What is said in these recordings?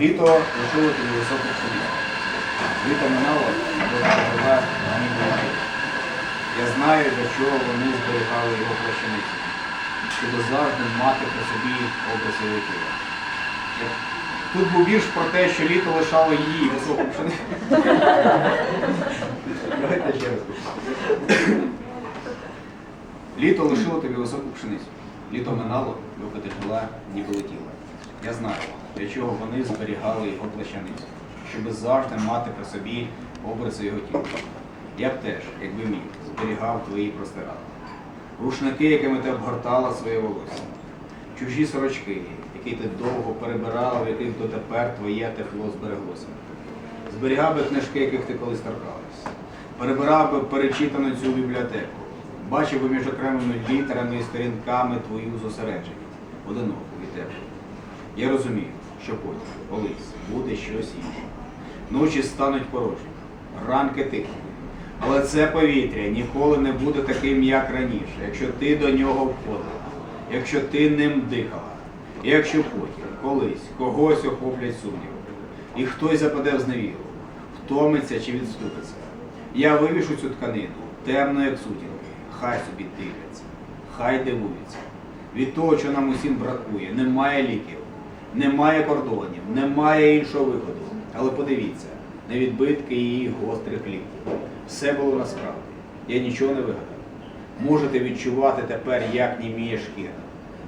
Літо лишило тобі високу пшеницю. Літо минало, була. Я знаю, для чого вони зберігали його плащаницю, щоб завжди мати при собі образ його тіла. Я- Тут був вірш про те, що літо лишало її високу пшеницю. Давайте ще раз. Літо лишило тобі високу пшеницю. Літо минало, доки ти жила, ніби летіла. Я знаю, для чого вони зберігали його плащаницю, щоб завжди мати при собі образи його тіла. Я б теж, якби міг, зберігав твої простирадла. Рушники, якими ти обгортала своє волосся. Чужі сорочки, які ти довго перебирала, в яких дотепер твоє тепло збереглося. Зберігав би книжки, яких ти колись торкалась. Перебирав би перечитану цю бібліотеку. Бачив би між окремими літерами і сторінками твою зосередженість, одиноку і теплу. Я розумію, що потім, колись, буде щось інше. Ночі стануть порожні, ранки тихими. Але це повітря ніколи не буде таким, як раніше, якщо ти до нього входила, якщо ти ним дихала, і якщо потім, колись, когось охоплять сумніви, і хтось западе в зневіру, втомиться чи відступиться. Я вивішу цю тканину, темну, як сутінки, хай собі дивляться, хай дивуються. Від того, що нам усім бракує, немає ліків, немає кордонів, немає іншого виходу. Але подивіться на відбитки її гострих ліктів. Все було насправді. Я нічого не вигадав. Можете відчувати тепер, як німіє шкіра.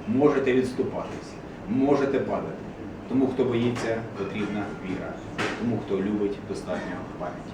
Можете відступатись, можете падати. Тому, хто боїться, потрібна віра. Тому, хто любить, достатньо пам'яті.